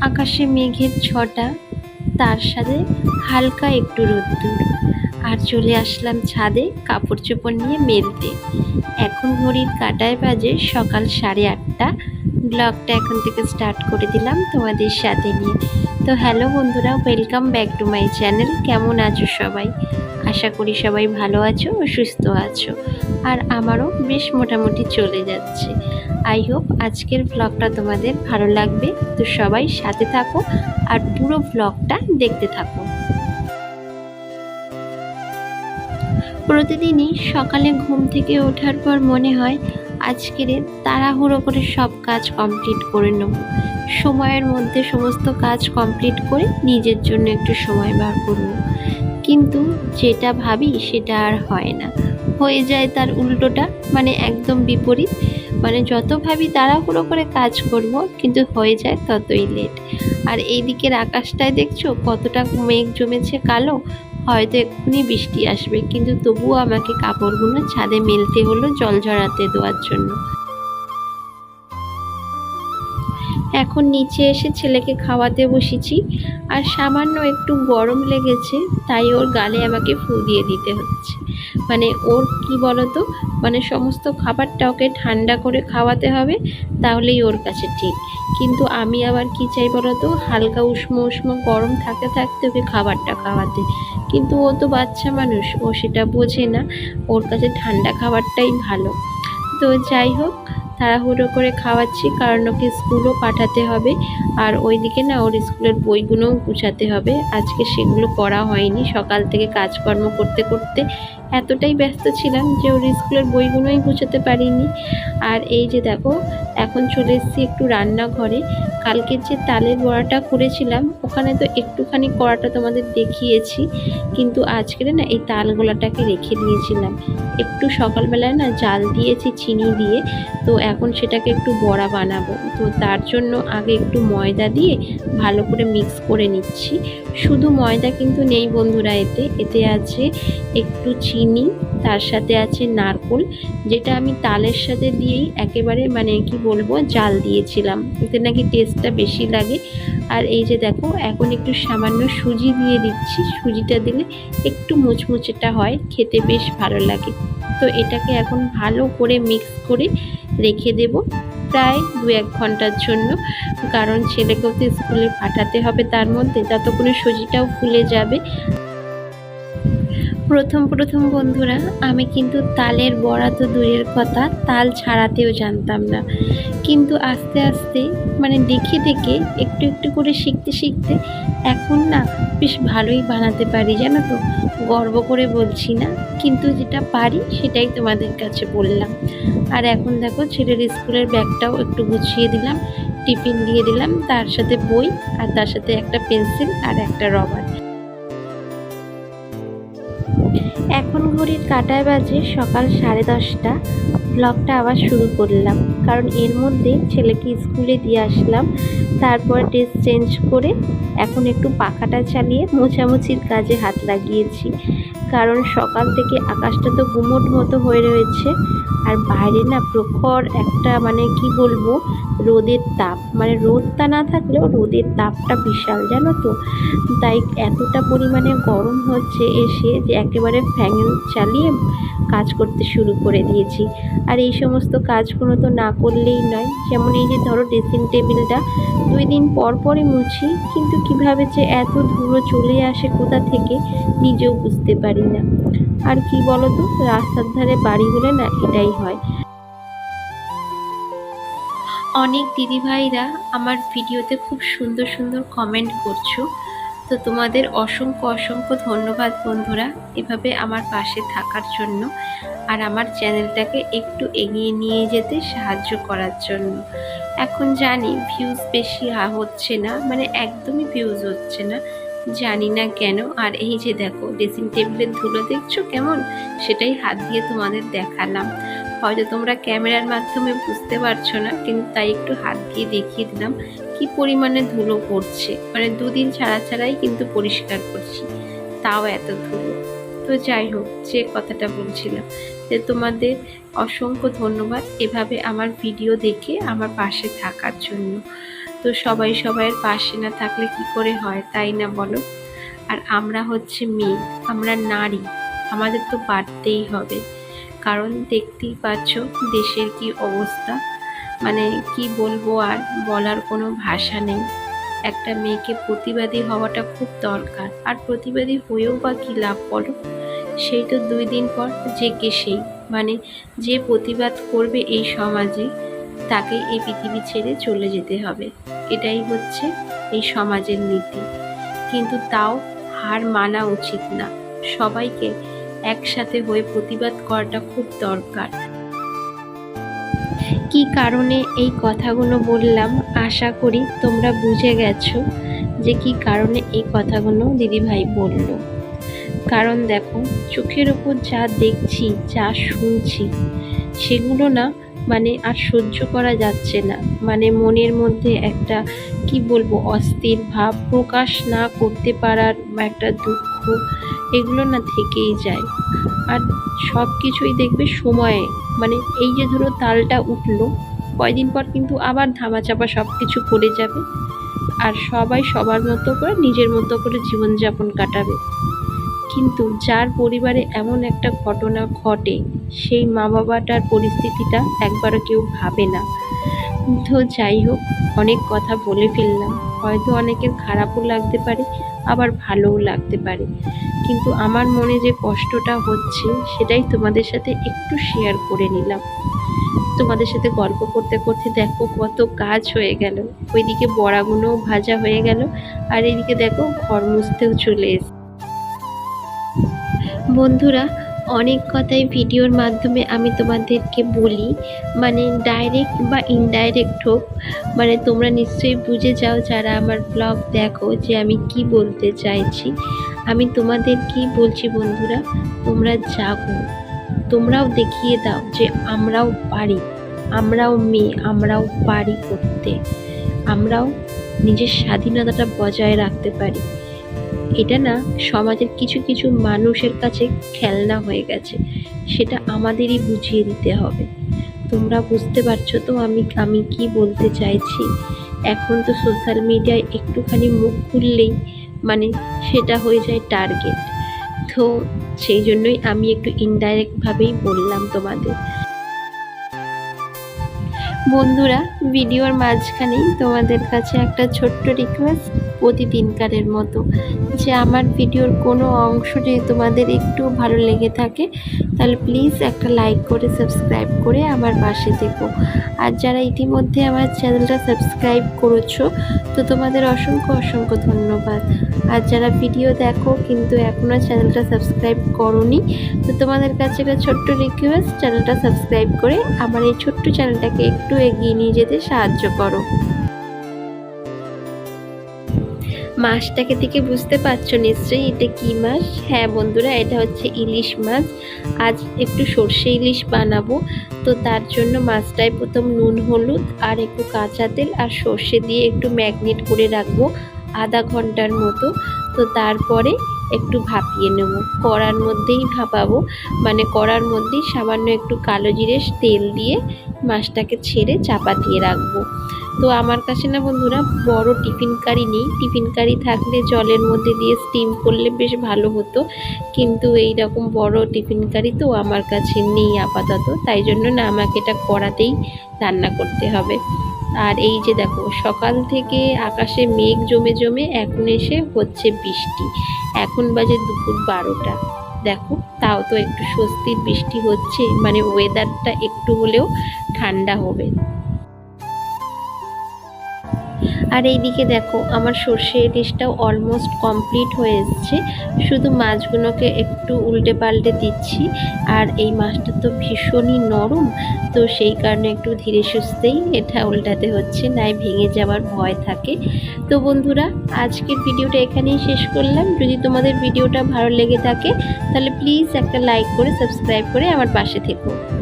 আকাশে মেঘের ছটা, তার সাথে হালকা একটু রোদ্দুর। আর চলে আসলাম ছাদে কাপড় চোপড় নিয়ে মেলতে। এখন ঘড়ির কাটায় বাজে সকাল সাড়ে আটটা। ব্লগটা এখন থেকে স্টার্ট করে দিলাম তোমাদের সাথে নিয়ে। তো হ্যালো বন্ধুরা, welcome back to my channel. কেমন আছো সবাই? আশা করি সবাই ভালো আছো ও সুস্থ আছো। আর আমারও বেশ মোটামুটি চলে যাচ্ছে। আই হোপ আজকের ব্লগটা তোমাদের ভালো লাগবে। তো সবাই সাথে থাকো আর পুরো ব্লগটা দেখতে থাকো। প্রতিদিনই সকালে ঘুম থেকে ওঠার পর মনে হয় আজকের তাড়াহুড়ো করে সব কাজ কমপ্লিট করে নেব। সময়ের মধ্যে সমস্ত কাজ কমপ্লিট করে নিজের জন্য একটু সময় বার করব। কিন্তু যেটা ভাবি সেটা আর হয় না। হয়ে যায় তার উল্টোটা মানে একদম বিপরীত। মানে যত ভাবি তাড়াহুড়ো করে কাজ করব, কিন্তু হয়ে যায় ততই লেট আর এই দিকের আকাশটায় দেখছ কতটা মেঘ জমেছে কালো? হয়তো এক্ষুনি বৃষ্টি আসবে, কিন্তু তবুও আমাকে কাপড়গুলো ছাদে মেলতে হলো জল ঝরাতে দেওয়ার জন্য। এখন নিচে এসে ছেলেকে খাওয়াতে বসেছি আর সামান্য একটু গরম লেগেছে, তাই ওর গালে আমাকে ফু দিয়ে দিতে হচ্ছে। মানে ওর কি বলতো? মানে সমস্ত খাবারটা ওকে ঠান্ডা করে খাওয়াতে হবে, তাহলেই ওর কাছে ঠিক। কিন্তু আমি আবার কি চাই বলতো? হালকা উষ্ণ উষ্ণ গরম থাকতে থাকতে ওকে খাবারটা খাওয়াতে। কিন্তু ও তো বাচ্চা মানুষ, ও সেটা বোঝে না। ওর কাছে ঠান্ডা খাবারটাই ভালো। তো যাই হোক তাড়াহুড়ো করে খাওয়াচ্ছি, কারণ ওকে স্কুলও পাঠাতে হবে। আর ওইদিকে না ওর স্কুলের বইগুলোও গুছাতে হবে। আজকে সেগুলো করা হয়নি। সকাল থেকে কাজকর্ম করতে করতে এতটাই ব্যস্ত ছিলাম যে ওর স্কুলের বইগুলোই গুছাতে পারিনি। আর এই যে দেখো, এখন চলে এসেছি একটু রান্নাঘরে। কালকের যে তালের বড়াটা করেছিলাম, ওখানে তো একটুখানি কড়াটা তোমাদের দেখিয়েছি, কিন্তু আজকের না এই তালগোলাটাকে রেখে দিয়েছিলাম। একটু সকালবেলায় না জাল দিয়েছি চিনি দিয়ে, তো এখন সেটাকে একটু বড়া বানাবো। তো তার জন্য আগে একটু ময়দা দিয়ে ভালো করে মিক্স করে নিচ্ছি। শুধু ময়দা কিন্তু নেই বন্ধুরা এতে এতে আছে একটু চিনি তার সাথে আছে নারকোল, যেটা আমি তালের সাথে দিয়েই একেবারে মানে কি বলব, জাল দিয়েছিলাম। এতে নাকি টেস্টটা বেশি লাগে। আর এই যে দেখো, এখন একটু সামান্য সুজি দিয়ে দিচ্ছি। সুজিটা দিলে একটু মুচমুচেটা হয়, খেতে বেশ ভালো লাগে। তো এটাকে এখন ভালো করে মিক্স করে রেখে দেব প্রায় দু এক ঘণ্টার জন্য। কারণ ছেলেকেও তো স্কুলে পাঠাতে হবে তার মধ্যে ততক্ষণে সুজিটাও ফুলে যাবে। প্রথম প্রথম বন্ধুরা, আমি কিন্তু তালের বড়া তো দূরের কথা, তাল ছাড়াতেও জানতাম না। কিন্তু আস্তে আস্তে মানে দেখে দেখে, একটু একটু করে শিখতে শিখতে, এখন না বেশ ভালোই বানাতে পারি, জানো তো? গর্ব করে বলছি না, কিন্তু যেটা পারি সেটাই তোমাদের কাছে বললাম। আর এখন দেখো, ছেলের স্কুলের ব্যাগটাও একটু গুছিয়ে দিলাম, টিফিন দিয়ে দিলাম, তার সাথে বই আর তার সাথে একটা পেন্সিল আর একটা রবার। ঘড়ির কাটায় বাজে সকাল সাড়ে দশটা। ব্লগটা আবার শুরু করলাম। কারণ এর মধ্যে ছেলেকে স্কুলে দিয়ে আসলাম, তারপর ড্রেস চেঞ্জ করে এখন একটু পাখাটা চালিয়ে মোছামুছির কাজে হাত লাগিয়েছি। কারণ সকাল থেকে আকাশটা তো গুমোট মতো হয়ে রয়েছে, আর বাইরে না প্রখর একটা মানে কি বলব, রোদের তাপ। মানে রোদটা না থাকলেও রোদের তাপটা বিশাল, জানো তো? তাই এতটা পরিমাণে গরম হচ্ছে এসে যে একেবারে ফ্যান চালিয়ে কাজ করতে শুরু করে দিয়েছি। আর এই সমস্ত কাজগুলো তো না করলেই নয়। যেমন এই যে ধরো ড্রেসিং টেবিলটা দুই দিন পর পরই মুছি, কিন্তু কীভাবে যে এত ধুলো চলে আসে কোথা থেকে নিজেও বুঝতে পারি না। আর কি বলতো, রাস্তার ধারে বাড়ি হলে না এটাই হয়। অনেক দিদিভাইরা আমার ভিডিওতে খুব সুন্দর সুন্দর কমেন্ট করছ। তো তোমাদের অসংখ্য অসংখ্য ধন্যবাদ বন্ধুরা এভাবে আমার পাশে থাকার জন্য আর আমার চ্যানেলটাকে একটু এগিয়ে নিয়ে যেতে সাহায্য করার জন্য। এখন জানি ভিউজ বেশি হচ্ছে না মানে একদমই ভিউজ হচ্ছে না, জানি না কেন। আর এই যে দেখো ড্রেসিং টেবিলের ধুলো দেখছ কেমন? সেটাই হাত দিয়ে তোমাদের দেখালাম। হয়তো তোমরা ক্যামেরার মাধ্যমে বুঝতে পারছ না, কিন্তু তাই একটু হাত দিয়ে দেখিয়ে দিলাম। কি পরিমাণে ধুলো পড়ছে? মানে দুদিন ছাড়া ছাড়াই কিন্তু পরিষ্কার করছি। তাও এত ধুলো। তো যাই হোক, যে কথাটা বলছিলাম যে তোমাদের অসংখ্য ধন্যবাদ এভাবে আমার ভিডিও দেখে আমার পাশে থাকার জন্য। তো সবাই সবাইয়ের পাশে না থাকলে কি করে হয় তাই না বলো? আর আমরা হচ্ছে মেয়ে, আমরা নারী, আমাদের তো বাড়তেই হবে। কারণ দেখতেই পাচ্ছ দেশের কি অবস্থা। মানে কি বলব আর বলার কোনো ভাষা নেই। একটা মেয়েকে প্রতিবাদী হওয়াটা খুব দরকার। আর প্রতিবাদী হয়েও বা কী লাভ বলো? সেই তো দুই দিন পর যে কে সেই। মানে যে প্রতিবাদ করবে এই সমাজে, তাকে এই পৃথিবী ছেড়ে চলে যেতে হবে। এটাই হচ্ছে এই সমাজের নীতি। কিন্তু তাও হার মানা উচিত না। সবাইকে একসাথে হয়ে প্রতিবাদ করাটা খুব দরকার। কি কারণে এই কথাগুলো বললাম? আশা করি তোমরা বুঝে গেছো যে কি কারণে এই কথাগুলো দিদিভাই বলল। কারণ দেখো, চোখের ওপর যা দেখছি, যা শুনছি, সেগুলো না মানে আর সহ্য করা যাচ্ছে না। মানে মনের মধ্যে একটা, কি বলব, অস্থির ভাব প্রকাশ না করতে পারার একটা দুঃখ এগুলো না থেকেই যায়। আর সব কিছুই দেখবে সময়ে। মানে এই যে ধরো তালটা উঠল, কয়দিন পর কিন্তু আবার ধামাচাপা সব কিছু করে যাবে। আর সবাই সবার মতো করে নিজের মতো করে জীবনযাপন কাটাবে। কিন্তু যার পরিবারে এমন একটা ঘটনা ঘটে, সেই মা বাবাটার পরিস্থিতিটা একবারও কেউ ভাবে না। তো যাই হোক, অনেক কথা বলে ফেললাম। হয়তো অনেকের খারাপও লাগতে পারে আবার ভালোও লাগতে পারে। কিন্তু আমার মনে যে কষ্টটা হচ্ছে, সেটাই তোমাদের সাথে একটু শেয়ার করে নিলাম। তোমাদের সাথে গল্প করতে করতে দেখো কত কাজ হয়ে গেল। ওইদিকে বড়াগুলোও ভাজা হয়ে গেল, আর এদিকে দেখো ঘর মুছতেও চলে এসে বন্ধুরা অনেক কথাই ভিডিওর মাধ্যমে আমি তোমাদেরকে বলি মানে ডাইরেক্ট বা ইনডাইরেক্ট হোক মানে তোমরা নিশ্চয়ই বুঝে যাও যারা আমার ব্লগ দেখো যে আমি কি বলতে চাইছি। আমি তোমাদের কি বলছি বন্ধুরা, তোমরা জাগো তোমরাও দেখিয়ে দাও যে আমরাও পারি, আমরাও মেয়ে, আমরাও পারি করতে, আমরাও নিজের স্বাধীনতাটা বজায় রাখতে পারি। এটা না সমাজের কিছু কিছু মানুষের কাছে খেলনা হয়ে গেছে। সেটা আমাদেরই বুঝিয়ে দিতে হবে। তোমরা বুঝতে পারছ তো আমি আমি কি বলতে চাইছি? এখন তো সোশ্যাল মিডিয়ায় একটুখানি মুখ খুললেই মানে সেটা হয়ে যায় টার্গেট তো সেই জন্যই আমি একটু ইনডাইরেক্টভাবেই বললাম তোমাদের। বন্ধুরা ভিডিওর মাঝখানেই তোমাদের কাছে একটা ছোট্ট রিকোয়েস্ট প্রতিদিনকারের মতো। যে আমার ভিডিওর কোনো অংশ যদি তোমাদের একটু ভালো লেগে থাকে, তাহলে প্লিজ একটা লাইক করে সাবস্ক্রাইব করে আমার পাশে থেকো। আর যারা ইতিমধ্যে আমার চ্যানেলটা সাবস্ক্রাইব করেছ, তো তোমাদের অসংখ্য অসংখ্য ধন্যবাদ। আর যারা ভিডিও দেখো কিন্তু এখনও চ্যানেলটা সাবস্ক্রাইব করনি, তো তোমাদের কাছে একটা ছোট্ট রিকোয়েস্ট চ্যানেলটা সাবস্ক্রাইব করে আমার এই ছোট্ট চ্যানেলটাকে একটু এগিয়ে নিয়ে যেতে সাহায্য করো। মাছটাকে থেকে বুঝতে পারছ নিশ্চয়ই এটা কি মাছ হ্যাঁ বন্ধুরা, এটা হচ্ছে ইলিশ মাছ। আজ একটু সর্ষে ইলিশ বানাবো। তো তার জন্য মাছটায় প্রথম নুন, হলুদ আর একটু কাঁচা তেল আর সর্ষে দিয়ে একটু ম্যাগনেট করে রাখব আধা ঘণ্টার মতো। তো তারপরে একটু ভাপিয়ে নেব। কড়ার মধ্যেই ভাপাবো। মানে কড়ার মধ্যেই সামান্য একটু কালো জিরে তেল দিয়ে মাছটাকে ছেড়ে চাপা দিয়ে রাখব। তো আমার কাছে না বন্ধুরা বড় টিফিন কারি নেই। টিফিন কারি থাকলে জলের মধ্যে দিয়ে স্টিম করলে বেশ ভালো হতো। কিন্তু এই রকম বড় টিফিন কারি তো আমার কাছে নেই আপাতত। তাই জন্য না আমাকে এটা কড়াতেই রান্না করতে হবে। আর এই যে দেখো, সকাল থেকে আকাশে মেঘ জমে জমে এখন এসে হচ্ছে বৃষ্টি। এখন বাজে দুপুর বারোটা। দেখো, তাও তো একটু স্বস্তির বৃষ্টি হচ্ছে। মানে ওয়েদারটা একটু হলেও ঠান্ডা হবে। আর এইদিকে দেখো, আমার সর্ষে ইলিশটাও অলমোস্ট কমপ্লিট হয়ে এসছে। শুধু মাছগুলোকে একটু উল্টে পাল্টে দিচ্ছি। আর এই মাছটা তো ভীষণই নরম, তো সেই কারণে একটু ধীরে সুস্থেই এটা উল্টাতে হচ্ছে, নাই ভেঙে যাওয়ার ভয় থাকে। তো বন্ধুরা, আজকের ভিডিওটা এখানেই শেষ করলাম। যদি তোমাদের ভিডিওটা ভালো লেগে থাকে, তাহলে প্লিজ একটা লাইক করে সাবস্ক্রাইব করে আমার পাশে থেকো।